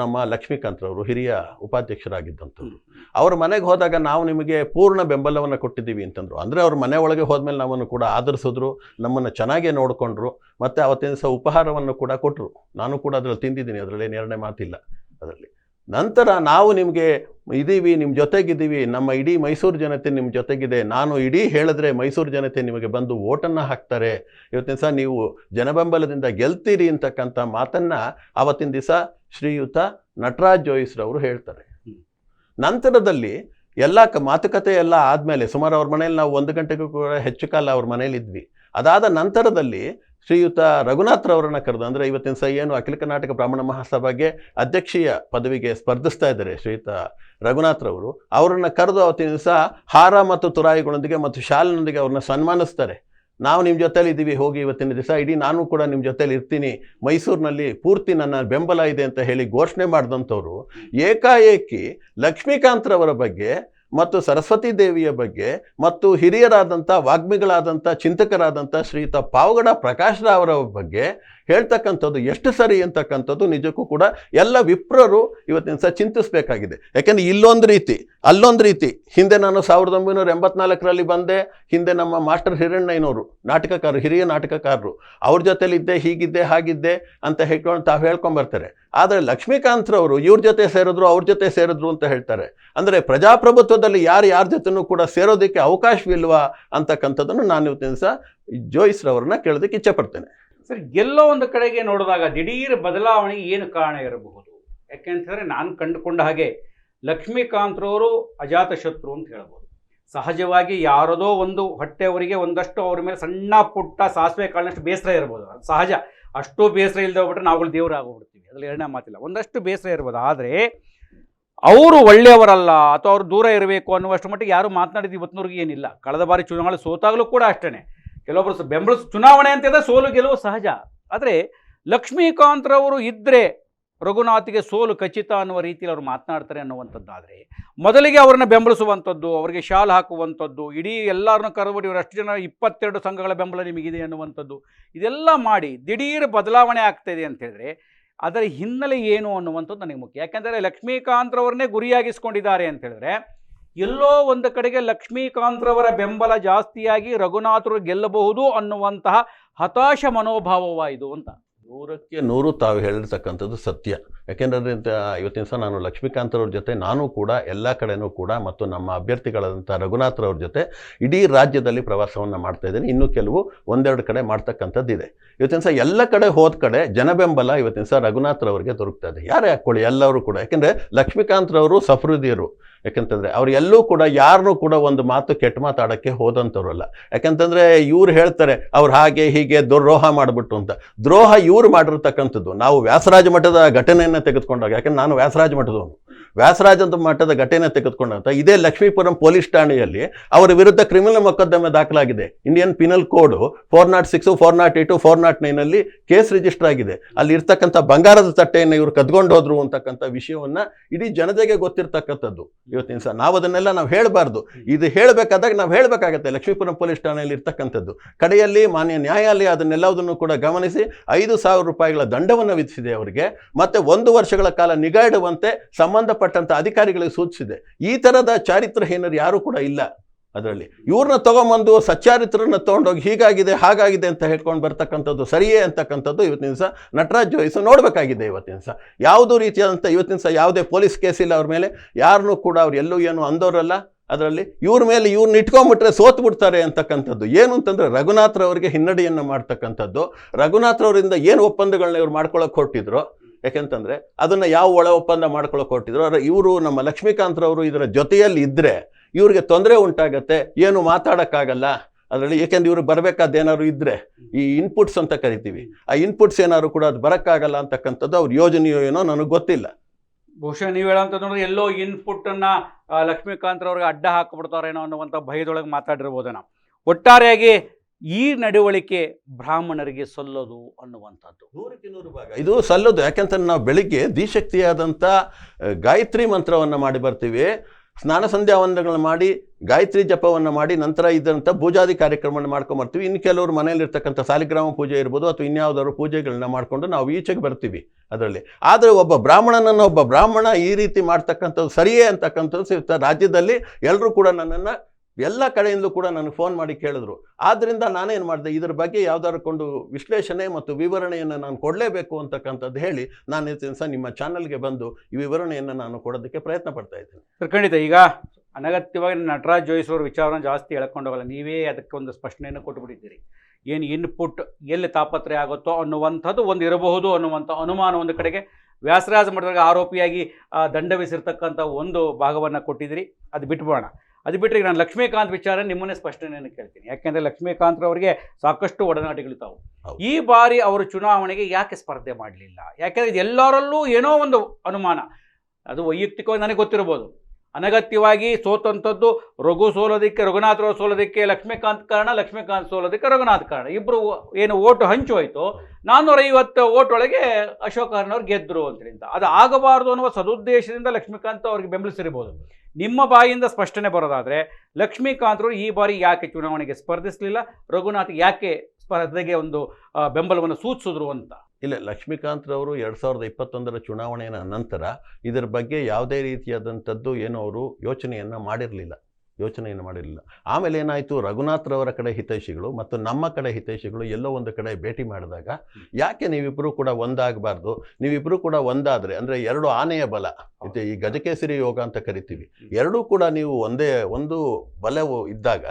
ನಮ್ಮ ಲಕ್ಷ್ಮೀಕಾಂತ್ರವರು ಹಿರಿಯ ಉಪಾಧ್ಯಕ್ಷರಾಗಿದ್ದಂಥವ್ರು. ಅವ್ರ ಮನೆಗೆ ಹೋದಾಗ ನಾವು ನಿಮಗೆ ಪೂರ್ಣ ಬೆಂಬಲವನ್ನು ಕೊಟ್ಟಿದ್ದೀವಿ ಅಂತಂದರು. ಅಂದರೆ ಅವ್ರ ಮನೆ ಒಳಗೆ ಹೋದ್ಮೇಲೆ ನಮ್ಮನ್ನು ಕೂಡ ಆಧರಿಸಿದ್ರು ನಮ್ಮನ್ನು ಚೆನ್ನಾಗೇ ನೋಡಿಕೊಂಡ್ರು ಮತ್ತು ಅವತ್ತಿನ ಸಹ ಉಪಹಾರವನ್ನು ಕೂಡ ಕೊಟ್ಟರು ನಾನು ಕೂಡ ಅದರಲ್ಲಿ ತಿಂದಿದ್ದೀನಿ ಅದರಲ್ಲಿ ಎರಡನೇ ಮಾತಿಲ್ಲ ಅದರಲ್ಲಿ. ನಂತರ ನಾವು ನಿಮಗೆ ಇದ್ದೀವಿ ನಿಮ್ಮ ಜೊತೆಗಿದ್ದೀವಿ, ನಮ್ಮ ಇಡೀ ಮೈಸೂರು ಜನತೆ ನಿಮ್ಮ ಜೊತೆಗಿದೆ. ನಾನು ಇಡೀ ಹೇಳಿದ್ರೆ ಮೈಸೂರು ಜನತೆ ನಿಮಗೆ ಬಂದು ಓಟನ್ನು ಹಾಕ್ತಾರೆ. ಇವತ್ತಿನ ದಿವಸ ನೀವು ಜನಬೆಂಬಲದಿಂದ ಗೆಲ್ತೀರಿ ಅಂತಕ್ಕಂಥ ಮಾತನ್ನು ಆವತ್ತಿನ ದಿವಸ ಶ್ರೀಯುತ ನಟರಾಜ್ ಜೋಯಿಸ್ರವರು ಹೇಳ್ತಾರೆ. ನಂತರದಲ್ಲಿ ಎಲ್ಲ ಕ ಮಾತುಕತೆ ಎಲ್ಲ ಆದಮೇಲೆ ಸುಮಾರು ಅವ್ರ ಮನೇಲಿ ನಾವು ಒಂದು ಗಂಟೆಗೂ ಕೂಡ ಹೆಚ್ಚು ಕಾಲ ಅವ್ರ ಮನೇಲಿದ್ವಿ ಅದಾದ ನಂತರದಲ್ಲಿ ಶ್ರೀಯುತ ರಘುನಾಥ್ರವರನ್ನ ಕರೆದು, ಅಂದರೆ ಇವತ್ತಿನ ಸಹ ಏನು ಅಖಿಲ ಕರ್ನಾಟಕ ಬ್ರಾಹ್ಮಣ ಮಹಾಸಭಾಗೆ ಅಧ್ಯಕ್ಷೀಯ ಪದವಿಗೆ ಸ್ಪರ್ಧಿಸ್ತಾ ಇದ್ದಾರೆ ಶ್ರೀಯುತ ರಘುನಾಥ್ರವರು ಅವರನ್ನು ಕರೆದು ಅವತ್ತಿನ ದಿವಸ ಹಾರ ಮತ್ತು ತುರಾಯಿಗಳೊಂದಿಗೆ ಮತ್ತು ಶಾಲಿನೊಂದಿಗೆ ಅವ್ರನ್ನ ಸನ್ಮಾನಿಸ್ತಾರೆ. ನಾವು ನಿಮ್ಮ ಜೊತೆಲಿ ಇದ್ದೀವಿ ಹೋಗಿ ಇವತ್ತಿನ ದಿವಸ. ಇಡೀ ನಾನು ಕೂಡ ನಿಮ್ಮ ಜೊತೆಲಿ ಇರ್ತೀನಿ. ಮೈಸೂರಿನಲ್ಲಿ ಪೂರ್ತಿ ನನ್ನ ಬೆಂಬಲ ಇದೆ ಅಂತ ಹೇಳಿ ಘೋಷಣೆ ಮಾಡಿದಂಥವ್ರು. ಏಕಾಏಕಿ ಲಕ್ಷ್ಮೀಕಾಂತ್ರವರ ಬಗ್ಗೆ ಮತ್ತು ಸರಸ್ವತಿ ದೇವಿಯ ಬಗ್ಗೆ ಮತ್ತು ಹಿರಿಯರಾದಂಥ ವಾಗ್ಮಿಗಳಾದಂಥ ಚಿಂತಕರಾದಂಥ ಶ್ರೀಯುತ ಪಾವಗಡ ಪ್ರಕಾಶ್ ರಾವ್ ಅವರ ಬಗ್ಗೆ ಹೇಳ್ತಕ್ಕಂಥದ್ದು, ಎಷ್ಟು ಸರಿ ಅಂತಕ್ಕಂಥದ್ದು ನಿಜಕ್ಕೂ ಕೂಡ ಎಲ್ಲ ವಿಪ್ರರು ಇವತ್ತಿನ ಸಹ ಚಿಂತಿಸಬೇಕಾಗಿದೆ. ಯಾಕೆಂದರೆ ಇಲ್ಲೊಂದು ರೀತಿ, ಅಲ್ಲೊಂದು ರೀತಿ, ಹಿಂದೆ ನಾನು ಸಾವಿರದ ಒಂಬೈನೂರ ಎಂಬತ್ನಾಲ್ಕರಲ್ಲಿ ಬಂದೆ, ಹಿಂದೆ ನಮ್ಮ ಮಾಸ್ಟರ್ ಹಿರಣ್ಣಯ್ಯನವರು, ನಾಟಕಕಾರರು, ಹಿರಿಯ ನಾಟಕಕಾರರು, ಅವ್ರ ಜೊತೆಲಿದ್ದೆ, ಹೀಗಿದ್ದೆ, ಹಾಗಿದ್ದೆ ಅಂತ ಹೇಳ್ಕೊಂಡು ತಾವು ಹೇಳ್ಕೊಂಬರ್ತಾರೆ. ಆದರೆ ಲಕ್ಷ್ಮೀಕಾಂತ್ರವರು ಇವ್ರ ಜೊತೆ ಸೇರಿದ್ರು, ಅವ್ರ ಜೊತೆ ಸೇರಿದ್ರು ಅಂತ ಹೇಳ್ತಾರೆ. ಅಂದರೆ ಪ್ರಜಾಪ್ರಭುತ್ವದಲ್ಲಿ ಯಾರು ಯಾರ ಜೊತೆನೂ ಕೂಡ ಸೇರೋದಕ್ಕೆ ಅವಕಾಶವಿಲ್ವಾ ಅಂತಕ್ಕಂಥದ್ದನ್ನು ನಾನು ಇವತ್ತಿನ ಸಹ ಜೋಯಿಸ್ರವ್ರನ್ನ ಕೇಳೋದಕ್ಕೆ ಇಚ್ಛೆಪಡ್ತೇನೆ ಸರ್ ಎಲ್ಲೋ ಒಂದು ಕಡೆಗೆ ನೋಡಿದಾಗ ದಿಢೀರ್ ಬದಲಾವಣೆಗೆ ಏನು ಕಾರಣ ಇರಬಹುದು? ಯಾಕೆಂತಂದರೆ ನಾನು ಕಂಡುಕೊಂಡ ಹಾಗೆ ಲಕ್ಷ್ಮೀಕಾಂತ್ರವರು ಅಜಾತ ಶತ್ರು ಅಂತ ಹೇಳ್ಬೋದು. ಸಹಜವಾಗಿ ಯಾರದೋ ಒಂದು ಹೊಟ್ಟೆಯವರಿಗೆ ಒಂದಷ್ಟು ಅವ್ರ ಮೇಲೆ ಸಣ್ಣ ಪುಟ್ಟ ಸಾಸಿವೆ ಕಾಳಿನಷ್ಟು ಬೇಸರ ಇರ್ಬೋದು ಅದು ಸಹಜ. ಅಷ್ಟು ಬೇಸರ ಇಲ್ಲದೆ ಹೋಗ್ಬಿಟ್ರೆ ನಾವುಗಳು ದೇವರು ಆಗೋಗ್ಬಿಡ್ತೀವಿ ಅದ್ರಲ್ಲಿ ಎರಡನೇ ಮಾತಿಲ್ಲ. ಒಂದಷ್ಟು ಬೇಸರ ಇರ್ಬೋದು. ಆದರೆ ಅವರು ಒಳ್ಳೆಯವರಲ್ಲ ಅಥವಾ ಅವರು ದೂರ ಇರಬೇಕು ಅನ್ನುವಷ್ಟು ಮಟ್ಟಿಗೆ ಯಾರು ಮಾತನಾಡಿದ್ದು ಇವತ್ತಿನವ್ರಿಗೆ ಏನಿಲ್ಲ. ಕಳೆದ ಬಾರಿ ಚುನಾವಣೆ ಸೋತಾಗಲೂ ಕೂಡ ಅಷ್ಟೇ ಕೆಲವೊಬ್ಬರು ಬೆಂಬಲ ಚುನಾವಣೆ ಅಂತಿದ್ರೆ ಸೋಲು ಗೆಲುವು ಸಹಜ. ಆದರೆ ಲಕ್ಷ್ಮೀಕಾಂತ್ರವರು ಇದ್ದರೆ ರಘುನಾಥ್ಗೆ ಸೋಲು ಖಚಿತ ಅನ್ನುವ ರೀತಿಯಲ್ಲಿ ಅವರು ಮಾತನಾಡ್ತಾರೆ ಅನ್ನುವಂಥದ್ದಾದರೆ, ಮೊದಲಿಗೆ ಅವರನ್ನು ಬೆಂಬಲಿಸುವಂಥದ್ದು, ಅವರಿಗೆ ಶಾಲ್ ಹಾಕುವಂಥದ್ದು, ಇಡೀ ಎಲ್ಲರನ್ನು ಕರೆದುಬಿಟ್ಟು ಇವರು ಅಷ್ಟು ಜನ ಇಪ್ಪತ್ತೆರಡು ಸಂಘಗಳ ಬೆಂಬಲ ನಿಮಗಿದೆ ಅನ್ನುವಂಥದ್ದು, ಇದೆಲ್ಲ ಮಾಡಿ ದಿಢೀರ್ ಬದಲಾವಣೆ ಆಗ್ತಾಯಿದೆ ಅಂತ ಹೇಳಿದ್ರೆ ಅದರ ಹಿನ್ನೆಲೆ ಏನು ಅನ್ನುವಂಥದ್ದು ನನಗೆ ಮುಖ್ಯ. ಯಾಕೆಂದರೆ ಲಕ್ಷ್ಮೀಕಾಂತ್ರವ್ರನ್ನೇ ಗುರಿಯಾಗಿಸ್ಕೊಂಡಿದ್ದಾರೆ ಅಂತ ಹೇಳಿದ್ರೆ ಎಲ್ಲೋ ಒಂದು ಕಡೆಗೆ ಲಕ್ಷ್ಮೀಕಾಂತ್ರವರ ಬೆಂಬಲ ಜಾಸ್ತಿಯಾಗಿ ರಘುನಾಥರು ಗೆಲ್ಲಬಹುದು ಅನ್ನುವಂತಹ ಹತಾಶ ಮನೋಭಾವವಾಯಿತು ಅಂತ. ನೂರಕ್ಕೆ ನೂರು ತಾವು ಹೇಳಿರ್ತಕ್ಕಂಥದ್ದು ಸತ್ಯ. ಯಾಕೆಂದರೆ ಇವತ್ತಿನ ದಿವಸ ನಾನು ಲಕ್ಷ್ಮೀಕಾಂತರವ್ರ ಜೊತೆ, ನಾನು ಕೂಡ ಎಲ್ಲ ಕಡೆನೂ ಕೂಡ ಮತ್ತು ನಮ್ಮ ಅಭ್ಯರ್ಥಿಗಳಾದಂಥ ರಘುನಾಥ್ರವ್ರ ಜೊತೆ ಇಡೀ ರಾಜ್ಯದಲ್ಲಿ ಪ್ರವಾಸವನ್ನು ಮಾಡ್ತಾ ಇದ್ದೀನಿ. ಇನ್ನೂ ಕೆಲವು ಒಂದೆರಡು ಕಡೆ ಮಾಡ್ತಕ್ಕಂಥದ್ದಿದೆ ಇವತ್ತಿನ ಸಹ ಎಲ್ಲ ಕಡೆ ಹೋದ ಕಡೆ ಜನಬೆಂಬಲ ಇವತ್ತಿನ ದಿವಸ ರಘುನಾಥ್ರವ್ರಿಗೆ ದೊರಕ್ತಾ ಇದೆ. ಯಾರೇ ಹಾಕ್ಕೊಳ್ಳಿ ಎಲ್ಲರೂ ಕೂಡ. ಯಾಕೆಂದರೆ ಲಕ್ಷ್ಮೀಕಾಂತ್ರವರು ಸಫೃದಿಯರು ಯಾಕಂತಂದರೆ ಅವ್ರು ಎಲ್ಲೂ ಕೂಡ ಯಾರನ್ನೂ ಕೂಡ ಒಂದು ಮಾತು ಕೆಟ್ಟ ಮಾತಾಡೋಕ್ಕೆ ಹೋದಂಥವ್ರಲ್ಲ ಯಾಕಂತಂದರೆ ಇವ್ರು ಹೇಳ್ತಾರೆ, ಅವ್ರು ಹಾಗೆ ಹೀಗೆ ದುರ್ರೋಹ ಮಾಡಿಬಿಟ್ಟು ಅಂತ. ದ್ರೋಹ ಇವ್ರು ಮಾಡಿರ್ತಕ್ಕಂಥದ್ದು. ನಾವು ವ್ಯಾಸರಾಜ ಮಠದ ಘಟನೆಯನ್ನು ತೆಗೆದುಕೊಂಡಾಗ ಯಾಕಂದ್ರೆ ನಾನು ವ್ಯಾಸರಾಜ ಮಠದವನು. ವ್ಯಾಸರಾಜ ಮಠದ ಘಟನೆ ತೆಗೆದುಕೊಂಡಂತ ಇದೇ ಲಕ್ಷ್ಮೀಪುರಂ ಪೊಲೀಸ್ ಠಾಣೆಯಲ್ಲಿ ಅವರ ವಿರುದ್ಧ ಕ್ರಿಮಿನಲ್ ಮೊಕದ್ದಮೆ ದಾಖಲಾಗಿದೆ. Indian penal code four nought six four nought eight four nought ನೈನಲ್ಲಿ case register ಆಗಿದೆ. ಅಲ್ಲಿ ಇರ್ತಕ್ಕಂಥ ಬಂಗಾರದ ತಟ್ಟೆಯನ್ನು ಇವರು ಕದ್ಕೊಂಡು ಹೋದ್ರು ಅಂತಕ್ಕಂಥ ವಿಷಯವನ್ನ ಇಡೀ ಜನತೆಗೆ ಗೊತ್ತಿರ್ತಕ್ಕಂಥದ್ದು. ಇವತ್ತಿನ ಸರ್ ನಾವು ಅದನ್ನೆಲ್ಲ ನಾವು ಹೇಳಬಾರ್ದು. ಇದು ಹೇಳಬೇಕಾದಾಗ ನಾವು ಹೇಳಬೇಕಾಗತ್ತೆ. ಲಕ್ಷ್ಮೀಪುರಂ ಪೊಲೀಸ್ ಠಾಣೆಯಲ್ಲಿ ಇರ್ತಕ್ಕಂಥದ್ದು. ಕಡೆಯಲ್ಲಿ ಮಾನ್ಯ ನ್ಯಾಯಾಲಯ ಅದನ್ನೆಲ್ಲದನ್ನು ಕೂಡ ಗಮನಿಸಿ ಐದು ಸಾವಿರ ರೂಪಾಯಿಗಳ ದಂಡವನ್ನು ವಿಧಿಸಿದೆ ಅವರಿಗೆ. ಮತ್ತೆ ಒಂದು ವರ್ಷಗಳ ಕಾಲ ನಿಗಾ ಇಡುವಂತೆ ಸಂಬಂಧಪಟ್ಟಂತ ಅಧಿಕಾರಿಗಳಿಗೆ ಸೂಚಿಸಿದೆ. ಈ ಥರದ ಚಾರಿತ್ರಹೀನರು ಯಾರೂ ಕೂಡ ಇಲ್ಲ ಅದರಲ್ಲಿ. ಇವ್ರನ್ನ ತೊಗೊಂಬಂದು ಸಚ್ಚಾರಿತ್ರನ್ನ ತೊಗೊಂಡೋಗಿ ಹೀಗಾಗಿದೆ, ಹಾಗಾಗಿದೆ ಅಂತ ಹೇಳ್ಕೊಂಡು ಬರ್ತಕ್ಕಂಥದ್ದು ಸರಿಯೇ ಅಂತಕ್ಕಂಥದ್ದು ಇವತ್ತಿನ ದಿವಸ ನಟರಾಜ್ ಜೋಯಿಸ್ ನೋಡಬೇಕಾಗಿದೆ ಇವತ್ತಿನ ದಿವಸ. ಯಾವುದೂ ರೀತಿಯಾದಂಥ ಇವತ್ತಿನ ದಿವಸ ಯಾವುದೇ ಪೊಲೀಸ್ ಕೇಸ್ ಇಲ್ಲ ಅವ್ರ ಮೇಲೆ. ಯಾರನ್ನೂ ಕೂಡ ಅವ್ರು ಎಲ್ಲೂ ಏನು ಅಂದೋರಲ್ಲ ಅದರಲ್ಲಿ. ಇವ್ರ ಮೇಲೆ ಇವ್ರನ್ನ ಇಟ್ಕೊಂಡ್ಬಿಟ್ರೆ ಸೋತು ಬಿಡ್ತಾರೆ ಅಂತಕ್ಕಂಥದ್ದು. ಏನು ಅಂತಂದರೆ ರಘುನಾಥ್ರವರಿಗೆ ಹಿನ್ನಡೆಯನ್ನು ಮಾಡ್ತಕ್ಕಂಥದ್ದು. ರಘುನಾಥ್ರವರಿಂದ ಏನು ಒಪ್ಪಂದಗಳನ್ನ ಇವ್ರು ಮಾಡ್ಕೊಳ್ಳೋಕೆ ಹೊರಟಿದ್ರು. ಯಾಕೆಂತಂದ್ರೆ ಅದನ್ನ ಯಾವ ಒಳ ಒಪ್ಪಂದ ಮಾಡ್ಕೊಳಕ್ಕೆ ಹೊರಟಿದ್ರು? ಆದರೆ ಇವರು ನಮ್ಮ ಲಕ್ಷ್ಮೀಕಾಂತ್ರವರು ಇದರ ಜೊತೆಯಲ್ಲಿ ಇದ್ದರೆ ಇವ್ರಿಗೆ ತೊಂದರೆ ಉಂಟಾಗತ್ತೆ, ಏನು ಮಾತಾಡೋಕ್ಕಾಗಲ್ಲ. ಅದರಲ್ಲಿ ಏಕೆಂದ್ರೆ ಇವ್ರಿಗೆ ಬರಬೇಕಾದ ಏನಾದ್ರು ಇದ್ದರೆ ಈ ಇನ್ಪುಟ್ಸ್ ಅಂತ ಕರಿತೀವಿ. ಆ ಇನ್ಪುಟ್ಸ್ ಏನಾದ್ರು ಕೂಡ ಅದು ಬರೋಕ್ಕಾಗಲ್ಲ ಅಂತಕ್ಕಂಥದ್ದು ಅವ್ರ ಯೋಜನೆಯೋ ಏನೋ ನನಗೆ ಗೊತ್ತಿಲ್ಲ. ಬಹುಶಃ ನೀವು ಹೇಳೋಂಥದ್ದು ನೋಡಿದ್ರೆ ಎಲ್ಲೋ ಇನ್ಪುಟ್ಟನ್ನು ಲಕ್ಷ್ಮೀಕಾಂತ್ ಅವ್ರಿಗೆ ಅಡ್ಡ ಹಾಕಿಬಿಡ್ತಾರೇನೋ ಅನ್ನುವಂಥ ಭಯದೊಳಗೆ ಮಾತಾಡಿರ್ಬೋದೇನೋ ಒಟ್ಟಾರೆಯಾಗಿ ಈ ನಡವಳಿಕೆ ಬ್ರಾಹ್ಮಣರಿಗೆ ಸಲ್ಲದು ಅನ್ನುವಂಥದ್ದು. ನೂರಕ್ಕೆ ನೂರು ಭಾಗ. ಇದು ಸಲ್ಲದು. ಯಾಕೆಂತಂದ್ರೆ ನಾವು ಬೆಳಿಗ್ಗೆ ದಿಶಕ್ತಿಯಾದಂಥ ಗಾಯತ್ರಿ ಮಂತ್ರವನ್ನು ಮಾಡಿ ಬರ್ತೀವಿ. ಸ್ನಾನ ಸಂಧ್ಯಾ ವಂದನಗಳನ್ನು ಮಾಡಿ, ಗಾಯತ್ರಿ ಜಪವನ್ನು ಮಾಡಿ, ನಂತರ ಇದ್ದಂಥ ಪೂಜಾದಿ ಕಾರ್ಯಕ್ರಮವನ್ನು ಮಾಡ್ಕೊಂಬರ್ತೀವಿ ಇನ್ನು ಕೆಲವರು ಮನೆಯಲ್ಲಿರ್ತಕ್ಕಂಥ ಸಾಲಿಗ್ರಾಮ ಪೂಜೆ ಇರ್ಬೋದು ಅಥವಾ ಇನ್ಯಾವುದಾದ್ರು ಪೂಜೆಗಳನ್ನ ಮಾಡಿಕೊಂಡು ನಾವು ಈಚೆಗೆ ಬರ್ತೀವಿ ಅದರಲ್ಲಿ. ಆದರೆ ಒಬ್ಬ ಬ್ರಾಹ್ಮಣನನ್ನು ಒಬ್ಬ ಬ್ರಾಹ್ಮಣ ಈ ರೀತಿ ಮಾಡ್ತಕ್ಕಂಥದ್ದು ಸರಿಯೇ ಅಂತಕ್ಕಂಥದ್ದು ರಾಜ್ಯದಲ್ಲಿ ಎಲ್ಲರೂ ಕೂಡ ನನ್ನನ್ನು ಎಲ್ಲ ಕಡೆಯಿಂದಲೂ ಕೂಡ ನನಗೆ ಫೋನ್ ಮಾಡಿ ಕೇಳಿದ್ರು. ಆದ್ದರಿಂದ ನಾನೇನು ಮಾಡಿದೆ ಇದರ ಬಗ್ಗೆ ಯಾವ್ದಾದ್ರು ಕೊಂಡು ವಿಶ್ಲೇಷಣೆ ಮತ್ತು ವಿವರಣೆಯನ್ನು ನಾನು ಕೊಡಲೇಬೇಕು ಅಂತಕ್ಕಂಥದ್ದು ಹೇಳಿ ನಾನು ದಿವಸ ನಿಮ್ಮ ಚಾನಲ್ಗೆ ಬಂದು ಈ ವಿವರಣೆಯನ್ನು ನಾನು ಕೊಡೋದಕ್ಕೆ ಪ್ರಯತ್ನ ಪಡ್ತಾ ಇದ್ದೇನೆ. ಖಂಡಿತ. ಈಗ ಅನಗತ್ಯವಾಗಿ ನಟರಾಜ್ ಜೋಯಿಸ್ ಅವ್ರ ವಿಚಾರನ ಜಾಸ್ತಿ ಹೇಳ್ಕೊಂಡೋಗಲ್ಲ ನೀವೇ ಅದಕ್ಕೆ ಒಂದು ಸ್ಪಷ್ಟನೆಯನ್ನು ಕೊಟ್ಟುಬಿಟ್ಟಿದ್ದೀರಿ ಏನು ಇನ್ಪುಟ್ ಎಲ್ಲಿ ತಾಪತ್ರೆ ಆಗುತ್ತೋ ಅನ್ನುವಂಥದ್ದು ಒಂದು ಇರಬಹುದು ಅನ್ನುವಂಥ ಅನುಮಾನ ಒಂದು ಕಡೆಗೆ ವ್ಯಾಸರಾಜ ಮಠದಾಗ ಆರೋಪಿಯಾಗಿ ಆ, ದಂಡ ವಿಸಿರ್ತಕ್ಕಂಥ ಒಂದು ಭಾಗವನ್ನು ಕೊಟ್ಟಿದ್ದೀರಿ. ಅದು ಬಿಟ್ಬಿಡೋಣ. ಅದು ಬಿಟ್ಟರೆ ನಾನು ಲಕ್ಷ್ಮೀಕಾಂತ್ ವಿಚಾರ ನಿಮ್ಮನ್ನೇ ಸ್ಪಷ್ಟನೆಯನ್ನು ಕೇಳ್ತೀನಿ. ಯಾಕೆಂದರೆ ಲಕ್ಷ್ಮೀಕಾಂತ್ ಅವರಿಗೆ ಸಾಕಷ್ಟು ಒಡನಾಟಗಳು ತಾವು ಈ ಬಾರಿ ಅವರು ಚುನಾವಣೆಗೆ ಯಾಕೆ ಸ್ಪರ್ಧೆ ಮಾಡಲಿಲ್ಲ? ಯಾಕೆಂದರೆ ಇದು ಎಲ್ಲರಲ್ಲೂ ಏನೋ ಒಂದು ಅನುಮಾನ. ಅದು ವೈಯಕ್ತಿಕವಾಗಿ ನನಗೆ ಗೊತ್ತಿರ್ಬೋದು ಅನಗತ್ಯವಾಗಿ ಸೋತಂಥದ್ದು ರಘು ಸೋಲೋದಕ್ಕೆ ರಘುನಾಥರಾವ್ ಸೋಲೋದಕ್ಕೆ ಲಕ್ಷ್ಮೀಕಾಂತ್ ಕಾರಣ ಲಕ್ಷ್ಮೀಕಾಂತ್ ಸೋಲೋದಕ್ಕೆ ರಘುನಾಥ್ ಕಾರಣ. ಇಬ್ಬರು ಏನು ಓಟು ಹಂಚು ಹೋಯಿತು. ನಾನ್ನೂರೈವತ್ತು ಓಟ್ ಒಳಗೆ ಅಶೋಕ್ ಅವ್ರು ಗೆದ್ದರು ಅಂತ ಅದು ಆಗಬಾರ್ದು ಅನ್ನುವ ಸದುದ್ದೇಶದಿಂದ ಲಕ್ಷ್ಮೀಕಾಂತ್ ಅವ್ರಿಗೆ ಬೆಂಬಲಿಸಿರ್ಬೋದು ನಿಮ್ಮ ಬಾಯಿಯಿಂದ ಸ್ಪಷ್ಟನೆ ಬರೋದಾದರೆ, ಲಕ್ಷ್ಮೀಕಾಂತ್ರು ಈ ಬಾರಿ ಯಾಕೆ ಚುನಾವಣೆಗೆ ಸ್ಪರ್ಧಿಸಲಿಲ್ಲ? ರಘುನಾಥ್ ಯಾಕೆ ಸ್ಪರ್ಧೆಗೆ ಒಂದು ಬೆಂಬಲವನ್ನು ಸೂಚಿಸಿದ್ರು ಅಂತ? ಇಲ್ಲ ಲಕ್ಷ್ಮೀಕಾಂತ್ ಅವರು ಎರಡು ಸಾವಿರದ ಇಪ್ಪತ್ತೊಂದರ ಚುನಾವಣೆಯ ನಂತರ ಇದರ ಬಗ್ಗೆ ಯಾವುದೇ ರೀತಿಯಾದಂಥದ್ದು ಏನು ಅವರು ಯೋಚನೆಯನ್ನು ಮಾಡಿರಲಿಲ್ಲ. ಯೋಚನೆಯನ್ನು ಮಾಡಿರಲಿಲ್ಲ. ಆಮೇಲೆ ಏನಾಯಿತು? ರಘುನಾಥ್ರವರ ಕಡೆ ಹಿತೈಷಿಗಳು ಮತ್ತು ನಮ್ಮ ಕಡೆ ಹಿತೈಷಿಗಳು ಎಲ್ಲೋ ಒಂದು ಕಡೆ ಭೇಟಿ ಮಾಡಿದಾಗ ಯಾಕೆ ನೀವಿಬ್ಬರು ಕೂಡ ಒಂದಾಗಬಾರ್ದು? ನೀವಿಬ್ಬರು ಕೂಡ ಒಂದಾದರೆ ಅಂದರೆ ಎರಡು ಆನೆಯ ಬಲ. ಇದು ಈ ಗಜಕೇಸರಿ ಯೋಗ ಅಂತ ಕರಿತೀವಿ. ಎರಡೂ ಕೂಡ ನೀವು ಒಂದೇ ಒಂದು ಬಲವು ಇದ್ದಾಗ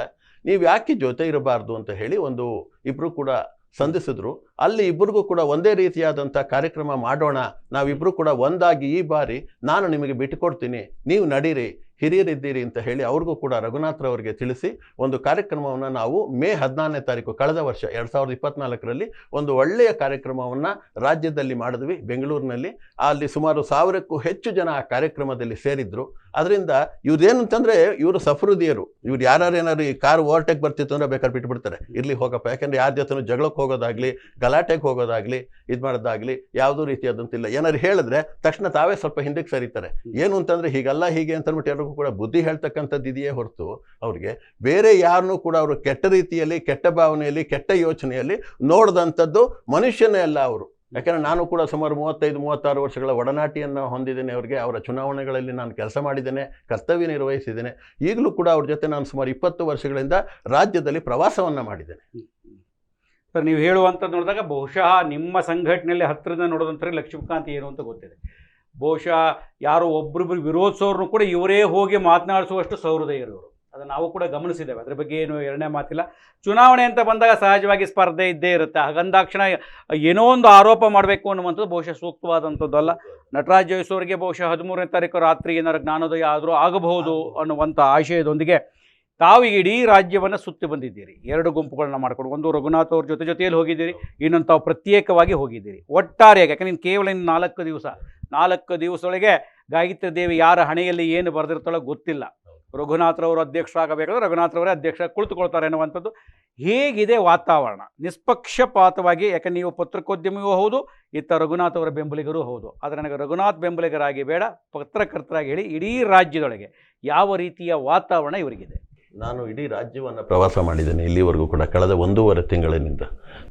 ನೀವು ಯಾಕೆ ಜೊತೆ ಇರಬಾರ್ದು ಅಂತ ಹೇಳಿ ಒಂದು ಇಬ್ಬರು ಕೂಡ ಸಂಧಿಸಿದ್ರು. ಅಲ್ಲಿ ಇಬ್ಬರಿಗೂ ಕೂಡ ಒಂದೇ ರೀತಿಯಾದಂಥ ಕಾರ್ಯಕ್ರಮ ಮಾಡೋಣ. ನಾವಿಬ್ಬರು ಕೂಡ ಒಂದಾಗಿ ಈ ಬಾರಿ ನಾನು ನಿಮಗೆ ಬಿಟ್ಟುಕೊಡ್ತೀನಿ ನೀವು ನಡೀರಿ. ಹಿರಿಯರಿದ್ದೀರಿ ಅಂತ ಹೇಳಿ ಅವ್ರಿಗೂ ಕೂಡ ರಘುನಾಥ್ರವರಿಗೆ ತಿಳಿಸಿ ಒಂದು ಕಾರ್ಯಕ್ರಮವನ್ನು ನಾವು ಮೇ ಹದಿನಾರನೇ ತಾರೀಕು ಕಳೆದ ವರ್ಷ ಎರಡು ಸಾವಿರದ ಇಪ್ಪತ್ನಾಲ್ಕರಲ್ಲಿ ಒಂದು ಒಳ್ಳೆಯ ಕಾರ್ಯಕ್ರಮವನ್ನು ರಾಜ್ಯದಲ್ಲಿ ಮಾಡಿದ್ವಿ, ಬೆಂಗಳೂರಿನಲ್ಲಿ. ಅಲ್ಲಿ ಸುಮಾರು ಸಾವಿರಕ್ಕೂ ಹೆಚ್ಚು ಜನ ಆ ಕಾರ್ಯಕ್ರಮದಲ್ಲಿ ಸೇರಿದ್ರು. ಅದರಿಂದ ಇವ್ರೇನು ಅಂತಂದರೆ ಇವರು ಸಫರುದಿಯರು. ಇವ್ರು ಯಾರು ಏನಾದ್ರು ಈ ಕಾರ್ ಓವರ್ಟೇಕ್ ಬರ್ತಿತ್ತು ಅಂದ್ರೆ ಬೇಕಾದ್ರೆ ಬಿಟ್ಬಿಡ್ತಾರೆ. ಇರ್ಲಿ ಹೋಗಪ್ಪ. ಯಾಕಂದ್ರೆ ಯಾರ ಜೊತೆ ಜಗಳಕ್ಕೆ ಹೋಗೋದಾಗ್ಲಿ, ಗಲಾಟೆಗೆ ಹೋಗೋದಾಗ್ಲಿ, ಇದು ಮಾಡೋದಾಗ್ಲಿ ಯಾವುದೂ ರೀತಿಯಾದಂತಿಲ್ಲ. ಏನಾದ್ರು ಹೇಳಿದ್ರೆ ತಕ್ಷಣ ತಾವೇ ಸ್ವಲ್ಪ ಹಿಂದಕ್ಕೆ ಸರಿತಾರೆ. ಏನು ಅಂತಂದ್ರೆ ಹೀಗಲ್ಲ ಹೀಗೆ ಅಂತ ಅಂದ್ಬಿಟ್ಟು ಎಲ್ಲರಿಗೂ ಕೂಡ ಬುದ್ಧಿ ಹೇಳ್ತಕ್ಕಂಥದ್ದು ಇದೆಯೇ ಹೊರತು ಅವ್ರಿಗೆ. ಬೇರೆ ಯಾರನ್ನೂ ಕೂಡ ಅವರು ಕೆಟ್ಟ ರೀತಿಯಲ್ಲಿ, ಕೆಟ್ಟ ಭಾವನೆಯಲ್ಲಿ, ಕೆಟ್ಟ ಯೋಚನೆಯಲ್ಲಿ ನೋಡಿದಂಥದ್ದು ಮನುಷ್ಯನೇ ಅಲ್ಲ ಅವರು. ಯಾಕಂದ್ರೆ ನಾನು ಕೂಡ ಸುಮಾರು ಮೂವತ್ತೈದು, ಮೂವತ್ತಾರು ವರ್ಷಗಳ ಒಡನಾಟಿಯನ್ನು ಹೊಂದಿದ್ದೇನೆ ಅವರಿಗೆ. ಅವರ ಚುನಾವಣೆಗಳಲ್ಲಿ ನಾನು ಕೆಲಸ ಮಾಡಿದ್ದೇನೆ, ಕರ್ತವ್ಯ ನಿರ್ವಹಿಸಿದ್ದೇನೆ. ಈಗಲೂ ಕೂಡ ಅವ್ರ ಜೊತೆ ನಾನು ಸುಮಾರು ಇಪ್ಪತ್ತು ವರ್ಷಗಳಿಂದ ರಾಜ್ಯದಲ್ಲಿ ಪ್ರವಾಸವನ್ನು ಮಾಡಿದ್ದೇನೆ. ಸರ್, ನೀವು ಹೇಳುವಂಥದ್ದು ನೋಡಿದಾಗ ಬಹುಶಃ ನಿಮ್ಮ ಸಂಘಟನೆಯಲ್ಲಿ ಹತ್ತಿರದ ನೋಡೋದಂತಾರೆ ಲಕ್ಷ್ಮೀಕಾಂತ್ ಏನು ಅಂತ ಗೊತ್ತಿದೆ. ಬಹುಶಃ ಯಾರೋ ಒಬ್ಬರಿಬ್ಬರು ವಿರೋಧಿಸೋರ್ನು ಕೂಡ ಇವರೇ ಹೋಗಿ ಮಾತನಾಡಿಸುವಷ್ಟು ಸಹೃದಯರು ಅದನ್ನು ನಾವು ಕೂಡ ಗಮನಿಸಿದ್ದೇವೆ. ಅದ್ರ ಬಗ್ಗೆ ಏನು ಎರಡನೇ ಮಾತಿಲ್ಲ. ಚುನಾವಣೆ ಅಂತ ಬಂದಾಗ ಸಹಜವಾಗಿ ಸ್ಪರ್ಧೆ ಇದ್ದೇ ಇರುತ್ತೆ. ಹಾಗಂದಾಕ್ಷಣ ಏನೋ ಒಂದು ಆರೋಪ ಮಾಡಬೇಕು ಅನ್ನುವಂಥದ್ದು ಬಹುಶಃ ಸೂಕ್ತವಾದಂಥದ್ದಲ್ಲ. ನಟರಾಜ್ ಅವರಿಗೆ ಬಹುಶಃ ಹದಿಮೂರನೇ ತಾರೀಕು ರಾತ್ರಿ ಏನಾರು ಜ್ಞಾನೋದಯ ಆದರೂ ಆಗಬಹುದು ಅನ್ನುವಂಥ ಆಶಯದೊಂದಿಗೆ ತಾವು ಇಡೀ ರಾಜ್ಯವನ್ನು ಸುತ್ತಿ ಬಂದಿದ್ದೀರಿ. ಎರಡು ಗುಂಪುಗಳನ್ನ ಮಾಡ್ಕೊಂಡು ಒಂದು ರಘುನಾಥ್ ಅವ್ರ ಜೊತೆ ಜೊತೆಯಲ್ಲಿ ಹೋಗಿದ್ದೀರಿ ಇನ್ನೊಂದು ತಾವು ಪ್ರತ್ಯೇಕವಾಗಿ ಹೋಗಿದ್ದೀರಿ. ಒಟ್ಟಾರೆಯಾಗಿ ಯಾಕಂದ್ರೆ ನೀನು ಕೇವಲ ಇನ್ನು ನಾಲ್ಕು ದಿವಸ ನಾಲ್ಕು ದಿವಸದೊಳಗೆ ಗಾಯತ್ರಿ ದೇವಿ ಯಾರ ಹಣೆಯಲ್ಲಿ ಏನು ಬರೆದಿರ್ತಾಳೋ ಗೊತ್ತಿಲ್ಲ. ರಘುನಾಥ್ರವರು ಅಧ್ಯಕ್ಷರಾಗಬೇಕಾದ್ರೆ ರಘುನಾಥ್ರವರೇ ಅಧ್ಯಕ್ಷ ಕುಳಿತುಕೊಳ್ತಾರೆ ಅನ್ನುವಂಥದ್ದು ಹೇಗಿದೆ ವಾತಾವರಣ? ನಿಷ್ಪಕ್ಷಪಾತವಾಗಿ, ಯಾಕೆ ನೀವು ಪತ್ರಿಕೋದ್ಯಮಿಯೂ ಹೌದು, ಇತ್ತ ರಘುನಾಥ್ ಅವರ ಬೆಂಬಲಿಗರೂ ಹೌದು. ಆದರೆ ನನಗೆ ರಘುನಾಥ್ ಬೆಂಬಲಿಗರಾಗಿ ಬೇಡ, ಪತ್ರಕರ್ತರಾಗಿ ಹೇಳಿ, ಇಡೀ ರಾಜ್ಯದೊಳಗೆ ಯಾವ ರೀತಿಯ ವಾತಾವರಣ ಇವರಿಗಿದೆ? ನಾನು ಇಡೀ ರಾಜ್ಯವನ್ನು ಪ್ರವಾಸ ಮಾಡಿದ್ದೇನೆ ಇಲ್ಲಿವರೆಗೂ ಕೂಡ ಕಳೆದ ಒಂದೂವರೆ ತಿಂಗಳಿನಿಂದ.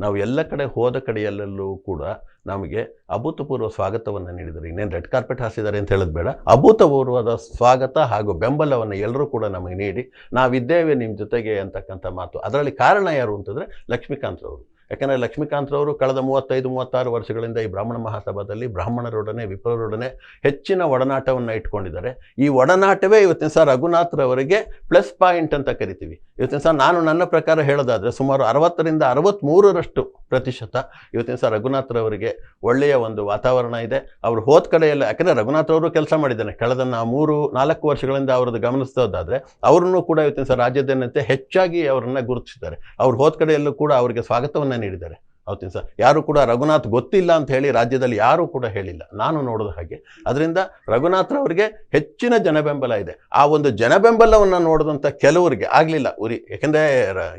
ನಾವು ಎಲ್ಲ ಕಡೆ ಹೋದ ಕಡೆಯಲ್ಲೆಲ್ಲೂ ಕೂಡ ನಮಗೆ ಅಭೂತಪೂರ್ವ ಸ್ವಾಗತವನ್ನು ನೀಡಿದರು ಇನ್ನೇನು ರೆಡ್ ಕಾರ್ಪೆಟ್ ಹಾಸಿದ್ದಾರೆ ಅಂತ ಹೇಳೋದು ಬೇಡ. ಅಭೂತಪೂರ್ವದ ಸ್ವಾಗತ ಹಾಗೂ ಬೆಂಬಲವನ್ನು ಎಲ್ಲರೂ ಕೂಡ ನಮಗೆ ನೀಡಿ ನಾವಿದ್ದೇವೆ ನಿಮ್ಮ ಜೊತೆಗೆ ಅಂತಕ್ಕಂಥ ಮಾತು. ಅದರಲ್ಲಿ ಕಾರಣ ಯಾರು ಅಂತಂದರೆ ಲಕ್ಷ್ಮೀಕಾಂತ್ರವರು ಯಾಕಂದರೆ ಲಕ್ಷ್ಮೀಕಾಂತ್ರವರು ಕಳೆದ ಮೂವತ್ತೈದು, ಮೂವತ್ತಾರು ವರ್ಷಗಳಿಂದ ಈ ಬ್ರಾಹ್ಮಣ ಮಹಾಸಭಾದಲ್ಲಿ ಬ್ರಾಹ್ಮಣರೊಡನೆ ವಿಪ್ರರೊಡನೆ ಹೆಚ್ಚಿನ ಒಡನಾಟವನ್ನು ಇಟ್ಕೊಂಡಿದ್ದಾರೆ. ಈ ಒಡನಾಟವೇ ಇವತ್ತಿನ ಸಹ ರಘುನಾಥ್ರವರಿಗೆ ಪ್ಲಸ್ ಪಾಯಿಂಟ್ ಅಂತ ಕರಿತೀವಿ. ಇವತ್ತಿನ ಸಹ ನಾನು ನನ್ನ ಪ್ರಕಾರ ಹೇಳೋದಾದರೆ ಸುಮಾರು ಅರವತ್ತರಿಂದ ಅರವತ್ತ್ಮೂರರಷ್ಟು ಪ್ರತಿಶತ ಇವತ್ತಿನ ಸಹ ರಘುನಾಥ್ರವರಿಗೆ ಒಳ್ಳೆಯ ಒಂದು ವಾತಾವರಣ ಇದೆ. ಅವರು ಹೋದ ಕಡೆಯಲ್ಲ, ಯಾಕಂದರೆ ರಘುನಾಥ್ರವರು ಕೆಲಸ ಮಾಡಿದ್ದಾನೆ. ಕಳೆದ ನಾ ಮೂರು, ನಾಲ್ಕು ವರ್ಷಗಳಿಂದ ಅವರದ್ದು ಗಮನಿಸೋದಾದರೆ ಅವರನ್ನು ಕೂಡ ಇವತ್ತಿನ ಸಹ ರಾಜ್ಯದನ್ನಂತೆ ಹೆಚ್ಚಾಗಿ ಅವರನ್ನು ಗುರುತಿಸಿದ್ದಾರೆ. ಅವ್ರು ಹೋದ ಕಡೆಯಲ್ಲೂ ಕೂಡ ಅವರಿಗೆ ಸ್ವಾಗತವನ್ನು ನೀಡಿದ್ದಾರೆ. ಅವತ್ತಿನ ಸಹ ಯಾರು ಕೂಡ ರಘುನಾಥ್ ಗೊತ್ತಿಲ್ಲ ಅಂತ ಹೇಳಿ ರಾಜ್ಯದಲ್ಲಿ ಯಾರೂ ಕೂಡ ಹೇಳಿಲ್ಲ. ನಾನು ನೋಡಿದ ಹಾಗೆ. ಅದರಿಂದ ರಘುನಾಥ್ರವರಿಗೆ ಹೆಚ್ಚಿನ ಜನಬೆಂಬಲ ಇದೆ. ಆ ಒಂದು ಜನಬೆಂಬಲವನ್ನು ನೋಡಿದಂಥ ಕೆಲವರಿಗೆ ಆಗಲಿಲ್ಲ. ಉರಿ ಯಾಕೆಂದರೆ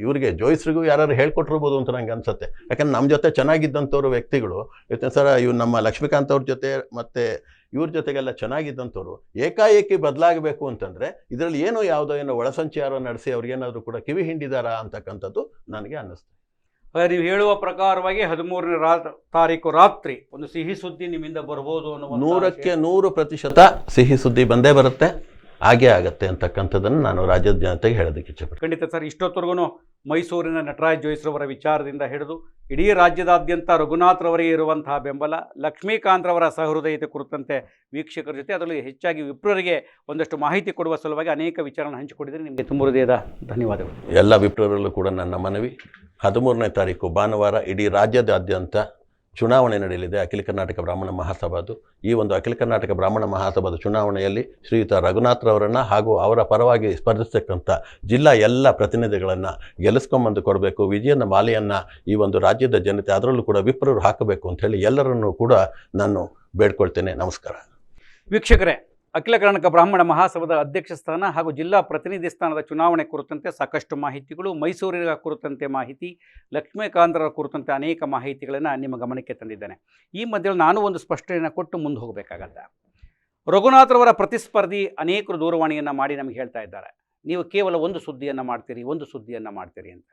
ಇವರಿಗೆ ಜೋಯಿಸ್ರಿಗೂ ಯಾರು ಹೇಳ್ಕೊಟ್ಟಿರ್ಬೋದು ಅಂತ ನನಗೆ ಅನ್ಸುತ್ತೆ. ಯಾಕಂದ್ರೆ ನಮ್ಮ ಜೊತೆ ಚೆನ್ನಾಗಿದ್ದಂಥವ್ರು ವ್ಯಕ್ತಿಗಳು ಇವತ್ತಿನ ಸರ್, ಇವ್ರು ನಮ್ಮ ಲಕ್ಷ್ಮೀಕಾಂತ್ ಅವ್ರ ಜೊತೆ ಮತ್ತು ಇವ್ರ ಜೊತೆಗೆಲ್ಲ ಚೆನ್ನಾಗಿದ್ದಂಥವ್ರು, ಏಕಾಏಕಿ ಬದಲಾಗಬೇಕು ಅಂತಂದರೆ ಇದರಲ್ಲಿ ಏನೋ ಯಾವುದೋ ಏನೋ ಒಳಸಂಚಾರ ನಡೆಸಿ ಅವ್ರಿಗೇನಾದರೂ ಕೂಡ ಕಿವಿ ಹಿಂಡಿದಾರಾ ಅಂತಕ್ಕಂಥದ್ದು ನನಗೆ ಅನ್ನಿಸ್ತು. ನೀವು ಹೇಳುವ ಪ್ರಕಾರವಾಗಿ ಹದಿಮೂರನೇ ರಾ ತಾರೀಕು ರಾತ್ರಿ ಒಂದು ಸಿಹಿ ಸುದ್ದಿ ನಿಮ್ಮಿಂದ ಬರ್ಬೋದು ಅನ್ನೋ ನೂರಕ್ಕೆ ನೂರು ಪ್ರತಿಶತ ಸಿಹಿ ಸುದ್ದಿ ಬಂದೇ ಬರುತ್ತೆ. ಹಾಗೇ ಆಗತ್ತೆ ಅಂತಕ್ಕಂಥದ್ದನ್ನು ನಾನು ರಾಜ್ಯದ ಜನತೆಗೆ ಹೇಳೋದಕ್ಕೆ ಇಚ್ಛೆ ಖಂಡಿತ ಸರ್ ಇಷ್ಟೊತ್ತರೆಗೂ ಮೈಸೂರಿನ ನಟರಾಜ್ ಜೋಯಿಸ್ರವರ ವಿಚಾರದಿಂದ ಹಿಡಿದು ಇಡೀ ರಾಜ್ಯದಾದ್ಯಂತ ರಘುನಾಥ್ರವರಿಗೆ ಇರುವಂತಹ ಬೆಂಬಲ, ಲಕ್ಷ್ಮೀಕಾಂತ್ರವರ ಸಹೃದಯತೆ ಕುರಿತಂತೆ ವೀಕ್ಷಕರ ಜೊತೆ ಅದರಲ್ಲಿ ಹೆಚ್ಚಾಗಿ ವಿಪ್ರರಿಗೆ ಒಂದಷ್ಟು ಮಾಹಿತಿ ಕೊಡುವ ಸಲುವಾಗಿ ಅನೇಕ ವಿಚಾರಗಳನ್ನು ಹಂಚಿಕೊಂಡಿದ್ದೀನಿ. ನಿಮಗೆ ತುಂಬ ಹೃದಯದ ಧನ್ಯವಾದಗಳು. ಎಲ್ಲ ವಿಪ್ರರಲ್ಲೂ ಕೂಡ ನನ್ನ ಮನವಿ. ಹದಿಮೂರನೇ ತಾರೀಕು ಭಾನುವಾರ ಇಡೀ ರಾಜ್ಯದಾದ್ಯಂತ ಚುನಾವಣೆ ನಡೆಯಲಿದೆ. ಅಖಿಲ ಕರ್ನಾಟಕ ಬ್ರಾಹ್ಮಣ ಮಹಾಸಭಾದು. ಈ ಒಂದು ಅಖಿಲ ಕರ್ನಾಟಕ ಬ್ರಾಹ್ಮಣ ಮಹಾಸಭಾದ ಚುನಾವಣೆಯಲ್ಲಿ ಶ್ರೀಯುತ ರಘುನಾಥ್ರವರನ್ನು ಹಾಗೂ ಅವರ ಪರವಾಗಿ ಸ್ಪರ್ಧಿಸತಕ್ಕಂಥ ಜಿಲ್ಲಾ ಎಲ್ಲ ಪ್ರತಿನಿಧಿಗಳನ್ನು ಗೆಲ್ಲಿಸ್ಕೊಂಬಂದು ಕೊಡಬೇಕು. ವಿಜಯನ ಮಾಲೆಯನ್ನು ಈ ಒಂದು ರಾಜ್ಯದ ಜನತೆ ಅದರಲ್ಲೂ ಕೂಡ ವಿಪ್ರರು ಹಾಕಬೇಕು ಅಂಥೇಳಿ ಎಲ್ಲರನ್ನೂ ಕೂಡ ನಾನು ಬೇಡ್ಕೊಳ್ತೇನೆ. ನಮಸ್ಕಾರ. ವೀಕ್ಷಕರೇ ಅಖಿಲ ಕರ್ನಾಟಕ ಬ್ರಾಹ್ಮಣ ಮಹಾಸಭಾದ ಅಧ್ಯಕ್ಷ ಸ್ಥಾನ ಹಾಗೂ ಜಿಲ್ಲಾ ಪ್ರತಿನಿಧಿ ಸ್ಥಾನದ ಚುನಾವಣೆ ಕುರಿತಂತೆ ಸಾಕಷ್ಟು ಮಾಹಿತಿಗಳು, ಮೈಸೂರಿನ ಕುರಿತಂತೆ ಮಾಹಿತಿ, ಲಕ್ಷ್ಮೀಕಾಂತರ ಕುರಿತಂತೆ ಅನೇಕ ಮಾಹಿತಿಗಳನ್ನು ನಿಮ್ಮ ಗಮನಕ್ಕೆ ತಂದಿದ್ದೇನೆ. ಈ ಮಧ್ಯೆ ನಾನು ಒಂದು ಸ್ಪಷ್ಟನೆಯನ್ನು ಕೊಟ್ಟು ಮುಂದೆ ಹೋಗಬೇಕಾಗತ್ತೆ. ರಘುನಾಥರವರ ಪ್ರತಿಸ್ಪರ್ಧಿ ಅನೇಕರು ದೂರವಾಣಿಯನ್ನು ಮಾಡಿ ನಮಗೆ ಹೇಳ್ತಾ ಇದ್ದಾರೆ. ನೀವು ಕೇವಲ ಒಂದು ಸುದ್ದಿಯನ್ನು ಮಾಡ್ತೀರಿ, ಒಂದು ಸುದ್ದಿಯನ್ನು ಮಾಡ್ತೀರಿ ಅಂತ.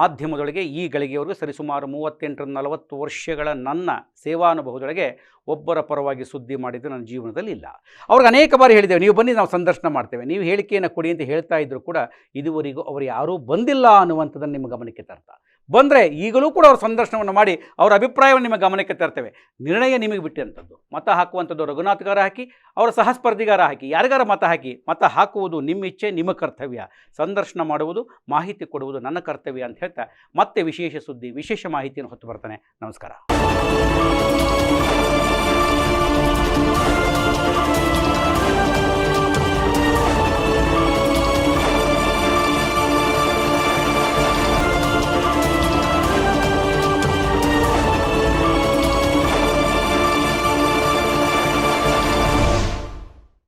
ಮಾಧ್ಯಮದೊಳಗೆ ಈ ಗಳಿಗೆಯವರೆಗೂ ಸರಿಸುಮಾರು ಮೂವತ್ತೆಂಟರ ನಲವತ್ತು ವರ್ಷಗಳ ನನ್ನ ಸೇವಾನುಭವದೊಳಗೆ ಒಬ್ಬರ ಪರವಾಗಿ ಸುದ್ದಿ ಮಾಡಿದ್ದು ನನ್ನ ಜೀವನದಲ್ಲಿ ಇಲ್ಲ. ಅವ್ರಿಗೆ ಅನೇಕ ಬಾರಿ ಹೇಳಿದ್ದೇವೆ, ನೀವು ಬನ್ನಿ, ನಾವು ಸಂದರ್ಶನ ಮಾಡ್ತೇವೆ. ನೀವು ಹೇಳಿಕೆಯನ್ನು ಕೊಡಿ ಅಂತ ಹೇಳ್ತಾ ಇದ್ದರೂ ಕೂಡ ಇದುವರೆಗೂ ಅವರು ಯಾರೂ ಬಂದಿಲ್ಲ ಅನ್ನುವಂಥದ್ದನ್ನು ನಿಮ್ಮ ಗಮನಕ್ಕೆ ತರ್ತಾ. ಬಂದರೆ ಈಗಲೂ ಕೂಡ ಅವರ ಸಂದರ್ಶನವನ್ನು ಮಾಡಿ ಅವರ ಅಭಿಪ್ರಾಯವನ್ನು ನಿಮ್ಮ ಗಮನಕ್ಕೆ ತರ್ತೇವೆ. ನಿರ್ಣಯ ನಿಮಗೆ ಬಿಟ್ಟಂಥದ್ದು ಮತ ಹಾಕುವಂಥದ್ದು ರಘುನಾಥ್ಗಾರ ಹಾಕಿ, ಅವರ ಸಹಸ್ಪರ್ಧಿಗಾರ ಹಾಕಿ, ಯಾರಿಗಾರ ಮತ ಹಾಕಿ, ಮತ ಹಾಕುವುದು ನಿಮ್ಮ ಇಚ್ಛೆ, ನಿಮ್ಮ ಕರ್ತವ್ಯ. ಸಂದರ್ಶನ ಮಾಡುವುದು, ಮಾಹಿತಿ ಕೊಡುವುದು ನನ್ನ ಕರ್ತವ್ಯ ಅಂತ ಹೇಳ್ತಾ ಮತ್ತೆ ವಿಶೇಷ ಸುದ್ದಿ, ವಿಶೇಷ ಮಾಹಿತಿಯನ್ನು ಹೊತ್ತು ಬರ್ತಾನೆ. ನಮಸ್ಕಾರ.